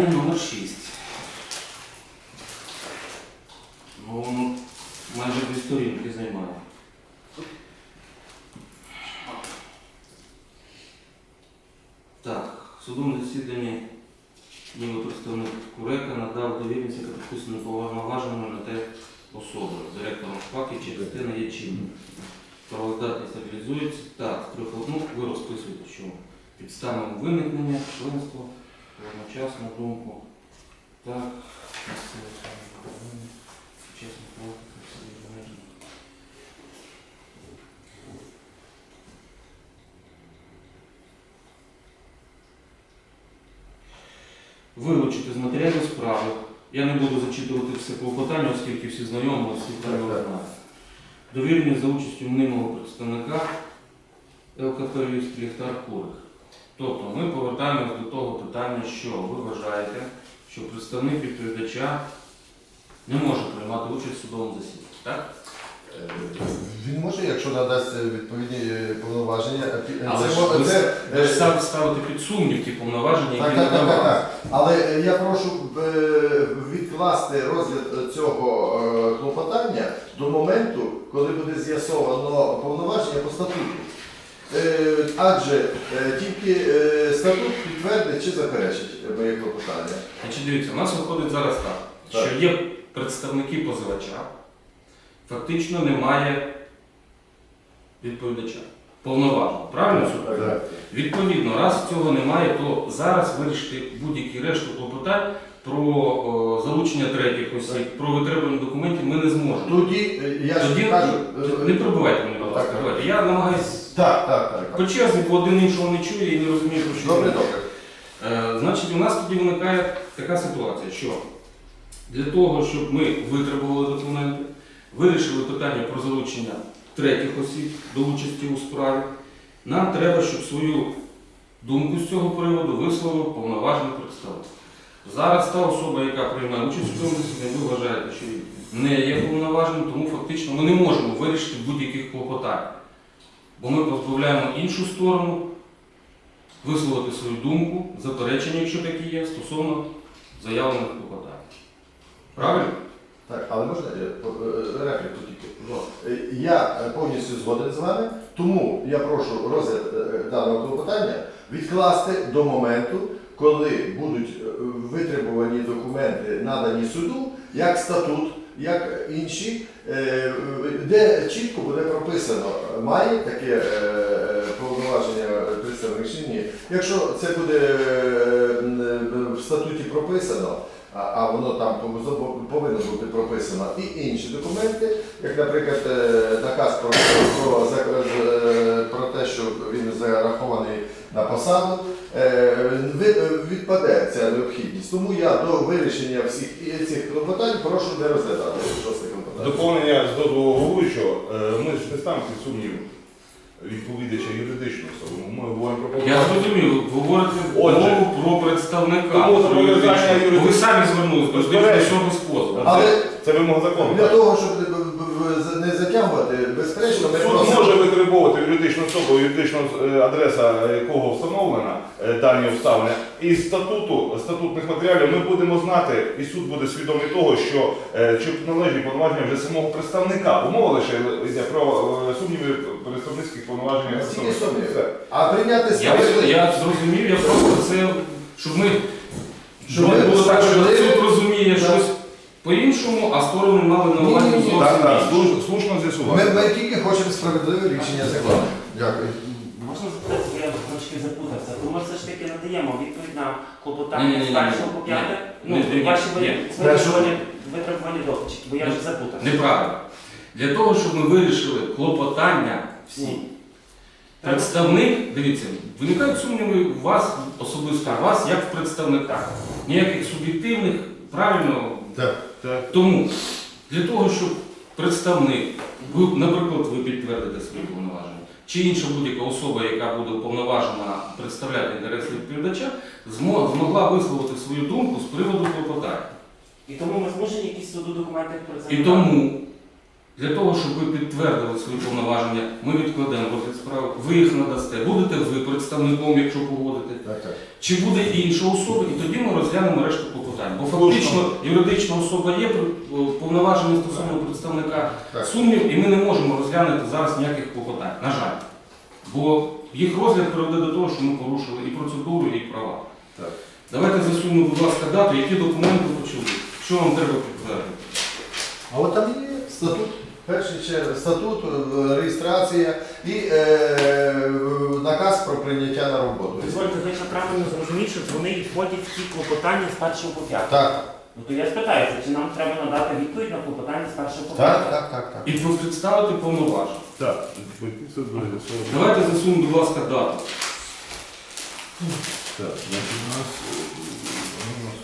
Питання номер 6. Ну, воно майже дві сторінки займає. Так, в судовому ніби представник Курека надав довірність, яка підписана на те особи. Директором ШПАКи частина є чинною. Правоздатність стабілізується. Так, трьох одну ви розписуєте, що підставами виникнення, членство, одночасно думку. Так, все обмежено. Вилучити з матеріалів справи. Я не буду зачитувати все клопотання, оскільки всі знайомі, всі правила знають. Довіреність за участю мнимого представника ЛКП ліхтар Курик. Тобто ми повертаємось до того питання, що ви вважаєте, що представник відповідача не може приймати участь в судовому засіданні. Так? Е, Він може, якщо надасть відповідні е, повноваження, е, Але ж ви, це, ви ж е, сам ставите під сумнів ті повноваження, які так, так, так, надавали. так. Але е, я прошу е, відкласти розгляд цього е, клопотання до моменту, коли буде з'ясовано повноваження по статуту. Е, Адже е, тільки е, статут підтвердить чи заперечить моє клопотання. Значить, дивіться, у нас виходить зараз так, Так. що є представники позивача, фактично немає відповідача. Повноважно, правильно суд? Так. Відповідно, раз цього немає, то зараз вирішити будь-які решту клопотань про залучення третіх осіб, про витребування документів ми не зможемо. Тоді е, я ж кажу. е, не пробивайте мене, будь ласка. Так. Давайте. Я намагаюся Так, так, так. по черзі, бо один іншого не чує і не розуміє, про що. Добре, добре. Е, Значить, у нас тоді виникає така ситуація, що для того, щоб ми витребували документи, вирішили питання про залучення третіх осіб до участі у справі, нам треба, щоб свою думку з цього приводу висловив повноважений представник. Зараз та особа, яка приймає участь у цьому засіданні, ви вважаєте, що не є повноваженим, тому фактично ми не можемо вирішити будь-яких клопотань. Бо ми позбавляємо іншу сторону висловити свою думку, заперечення, якщо такі є, стосовно заявлених клопотань. Правильно? Так, але можна е, е, репліку тільки? Е, Я повністю згоден з вами, тому я прошу розгляд даного клопотання відкласти до моменту, коли будуть е, витребувані документи надані суду, як статут, як інші, е, де чітко буде прописано, має таке е, повноваження представник чи ні. Якщо це буде в статуті прописано, а, а воно там повинно бути прописано, і інші документи, як, наприклад, е, наказ про, про, е, про те, що він зарахований на посаду, е, відпаде ця необхідність. Тому я до вирішення всіх цих клопотань прошу не розглядати. Доповнення з дозволу головуючого, ми ж не ставимо під сумнів відповідача юридичну особу. Ми говоримо про Я зрозумів, ви говорите Отже, мову про представника. тому про зобов'язання юридичного. Бо Ви самі звернулися до Безперечно. особи з позову. Але Це вимога закону. для так? того, щоб не- б- б- не затягувати, безперечно, ми Суд просимо. може витребовувати юридичну особу, юридична е, адреса якого встановлена е, дані обставини. І з статуту, статутних матеріалів ми будемо знати, і суд буде свідомий того, що е, чи належні повноваження вже самого представника. Бо мова лише йде про е, сумніви представницьких повноважень. А прийняти Я, я зрозумів, я просто це, щоб ми Щоб щоб ми було так, що суд розуміє Так. щось по-іншому, а сторони мали на увазі Ні-ні-ні. зовсім Так, так, інше. слуш- слушно з'ясувати. Ми, ми тільки хочемо справедливе рішення закону. Дякую. Можна запитати, бо я трошки запутався. То ми все ж таки надаємо відповідь на клопотання Ні-ні-ні-ні. з першого по п'яте? Ні. Ні, Ну, ні, ваші ні. витребувані витребувані дописи, бо я вже запутався. Неправильно. Для того, щоб ми вирішили клопотання всі, Представник, дивіться, виникають сумніви у вас особисто, у вас як в представника. Ніяких суб'єктивних, правильно. Так. Так. Тому для того, щоб представник, ви, наприклад, ви підтвердите свої повноваження, чи інша будь-яка особа, яка буде уповноважена представляти інтереси відповідача, змогла висловити свою думку з приводу клопотання. І тому ми змушені якісь суду документи І презентувати. тому Для того, щоб ви підтвердили свої повноваження, ми відкладемо розгляд справи, ви їх надасте. Будете ви представником, якщо погодите. Так, так. Чи буде інша особа, і тоді ми розглянемо решту клопотань. Бо фактично юридична особа є повноваження стосовно представника Так. сумнів, і ми не можемо розглянути зараз ніяких клопотань. На жаль. Бо їх розгляд приведе до того, що ми порушили і процедуру, і права. Так. Давайте засунемо, будь ласка, дату, які документи почули. Що вам треба підтвердити? А от там є статут. Перший черг, статут, е, реєстрація і е, наказ про прийняття на роботу. Дозвольте, ви правильно зрозуміти, що вони входять в ті клопотання з першого по. Так, Ну то я спитаюся, чи нам треба надати відповідь на клопотання з першого по так, так, так, так. І представити повноваження. Так, Давайте засунемо, будь ласка, дату. Так, значить, у нас, е, вони у нас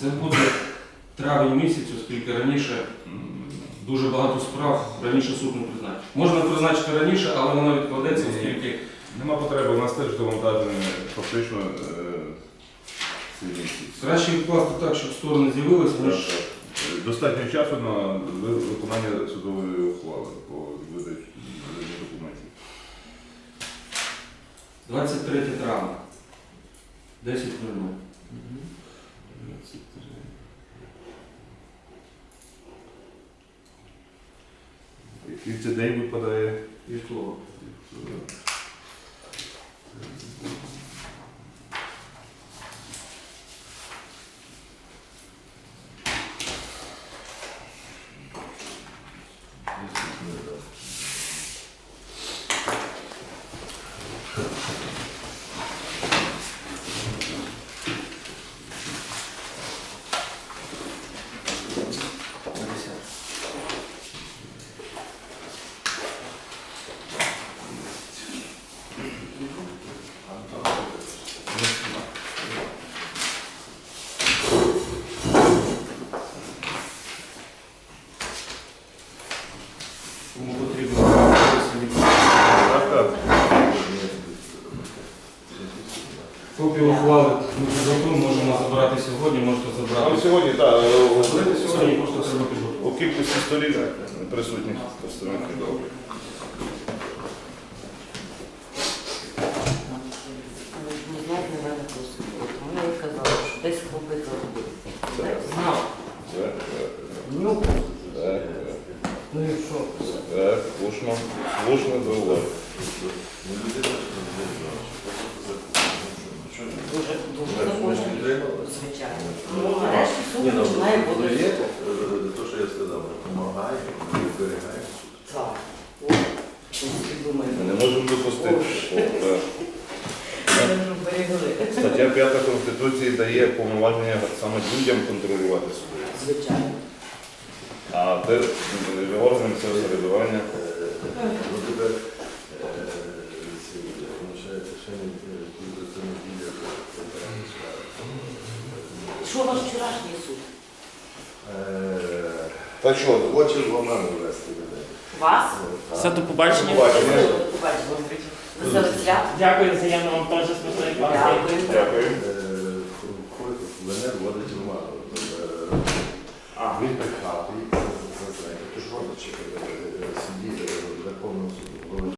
Це буде травень місяць, оскільки раніше дуже багато справ раніше суд не призначив. Можна призначити раніше, але воно відкладеться, оскільки Нема потреби, у нас теж довантажені фактично е, ці місяці. краще відкласти так, щоб сторони з'явилися, ніж Достатньо часу на виконання судової ухвали по видачі видачі документів. 23 травня. 10.00. Який це день випадає? Вівторок. На 10. Кому потрібно Так, так. копію ухвали ми можемо забрати сьогодні, можете забрати. сьогодні, так, Сьогодні просто треба підготувати. у кількості сторін присутніх представників добре. Не знаєте, не мене просто. Вони казали, що десь побито робити. Знав. Так, Ну, так, так. ну і що? Так, слушно, слушно до уваги. Дуже, дуже захоче. Звичайно. Ну, нарешті суд починає бути. То, що я сказав, допомагає, зберігає. Так. О, ось ти думаєш. Ми не можемо допустити. Так. Ми не берегли. Стаття 5 Конституції дає повноваження саме людям контролювати суди. Звичайно. А е, буде це неділя, федеральна. Що ваш вчорашній суд? Е, Так що, Хоче в оману ввести людей. Вас? Все, до побачення. побачення. Веселих свят. Дякую, взаємно вам теж праці. Дякую. Дякую. Е, Ходить в ВНР вводить в оману. Е, А. Він прихати, це знає. Родичі